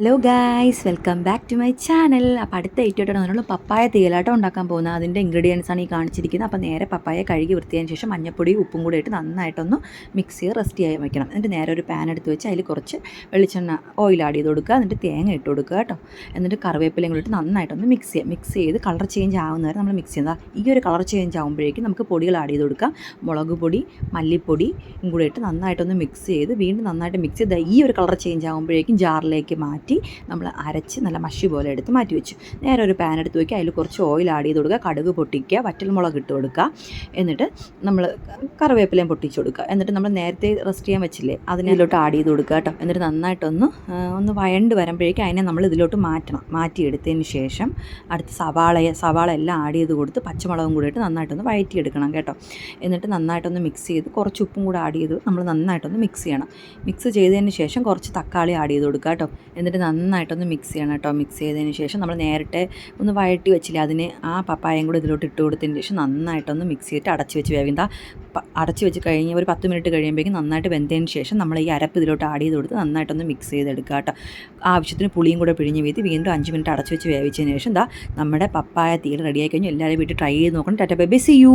Hello guys welcome back to my channel അപ്പോൾ അടുത്ത ഏറ്റവും അതിനുള്ള പപ്പായ തേലാട്ടം ഉണ്ടാക്കാൻ പോകുന്നത്. അതിന്റെ ഇൻഗ്രീഡിയൻസ് ആണ് ഈ കാണിച്ചിരിക്കുന്നത്. അപ്പോൾ നേരെ പപ്പായ കഴുകി വൃത്തിയതിന് ശേഷം മഞ്ഞപ്പൊടി ഉപ്പും കൂടി ഇട്ട് നന്നായിട്ടൊന്ന് മിക്സ് ചെയ്ത് റെസ്റ്റ് ചെയ്യാൻ വയ്ക്കണം എന്നിട്ട് നേരെ ഒരു പാൻ എടുത്ത് വെച്ച് അതിൽ കുറച്ച് വെളിച്ചെണ്ണ ഓയിൽ ആഡ് ചെയ്ത് കൊടുക്കുക. എന്നിട്ട് തേങ്ങ ഇട്ട് കൊടുക്കുക കേട്ടോ. എന്നിട്ട് കറിവേപ്പിലയും കൂടി ഇട്ട് നന്നായിട്ടൊന്ന് മിക്സ് ചെയ്യുക മിക്സ് ചെയ്ത് കളർ ചേഞ്ച് ആവുന്ന വരെ നമ്മൾ മിക്സ് ചെയ്യുന്നത് ഈ ഒരു കളർ ചേഞ്ച് ആകുമ്പോഴേക്കും നമുക്ക് പൊടികൾ ആഡ് ചെയ്ത് കൊടുക്കാം. മുളക് പൊടി മല്ലിപ്പൊടി കൂടി ഇട്ട് നന്നായിട്ടൊന്ന് മിക്സ് ചെയ്ത് വീണ്ടും നന്നായിട്ട് മിക്സ് ചെയ്ത് ഈ ഒരു കളർ ചേഞ്ച് ആകുമ്പോഴേക്കും ജാറിലേക്ക് മാറ്റി നമ്മൾ അരച്ച് നല്ല മഷി പോലെ എടുത്ത് മാറ്റി വെച്ചു. നേരെ ഒരു പാൻ എടുത്ത് വയ്ക്കുക അതിൽ കുറച്ച് ഓയിൽ ആഡ് ചെയ്ത് കൊടുക്കുക. കടുക് പൊട്ടിക്കുക. വറ്റൽമുളക് ഇട്ട് കൊടുക്കുക. എന്നിട്ട് നമ്മൾ കറിവേപ്പിലയും പൊട്ടിച്ച് കൊടുക്കുക. എന്നിട്ട് നമ്മൾ നേരത്തെ റെസ്റ്റ് ചെയ്യാൻ വെച്ചില്ലേ അതിനിലോട്ട് ആഡ് ചെയ്ത് കൊടുക്കുക കേട്ടോ. എന്നിട്ട് നന്നായിട്ടൊന്ന് ഒന്ന് വയണ്ട് വരുമ്പോഴേക്കും അതിനെ നമ്മൾ ഇതിലോട്ട് മാറ്റണം. മാറ്റിയെടുത്തതിന് ശേഷം അടുത്ത് സവാളയെ സവാള എല്ലാം ആഡ് ചെയ്ത് കൊടുത്ത് പച്ചമുളകും കൂടി ഇട്ട് നന്നായിട്ടൊന്ന് വഴറ്റിയെടുക്കണം കേട്ടോ. എന്നിട്ട് നന്നായിട്ടൊന്ന് മിക്സ് ചെയ്ത് കുറച്ച് ഉപ്പും കൂടെ ആഡ് ചെയ്ത് നമ്മൾ നന്നായിട്ടൊന്ന് മിക്സ് ചെയ്യണം. മിക്സ് ചെയ്തതിന് ശേഷം കുറച്ച് തക്കാളി ആഡ് ചെയ്ത് കൊടുക്കുക കേട്ടോ. എന്നിട്ട് നന്നായിട്ടൊന്ന് മിക്സ് ചെയ്യണം കേട്ടോ. മിക്സ് ചെയ്തതിന് ശേഷം നമ്മൾ നേരത്തെ ഒന്ന് വഴറ്റി വെച്ചില്ലേ അതിന് ആ പപ്പായയും കൂടെ ഇതിലോട്ട് ഇട്ട് കൊടുത്തതിന് ശേഷം നന്നായിട്ടൊന്ന് മിക്സ് ചെയ്തിട്ട് അടച്ച് വെച്ച് വേവിന്താ അടച്ച് വെച്ച് കഴിഞ്ഞ് ഒരു പത്ത് മിനിറ്റ് കഴിയുമ്പോഴേക്കും നന്നായിട്ട് വെന്തതിന് ശേഷം നമ്മൾ ഈ അരപ്പ് ഇതിലോട്ട് ആഡ് ചെയ്ത് കൊടുത്ത് നന്നായിട്ടൊന്ന് മിക്സ് ചെയ്തെടുക്കുക കേട്ടോ. ആവശ്യത്തിന് പുളിയും കൂടെ പിഴിഞ്ഞ് വീതി വീണ്ടും അഞ്ച് മിനിറ്റ് അടച്ച് വെച്ച് വേവിച്ചതിന് ശേഷം എന്താ നമ്മുടെ പപ്പായ തീരെ റെഡിയായി കഴിഞ്ഞു എല്ലാവരും വീട്ടിൽ ട്രൈ ചെയ്ത് നോക്കണം. Tata bye bye see U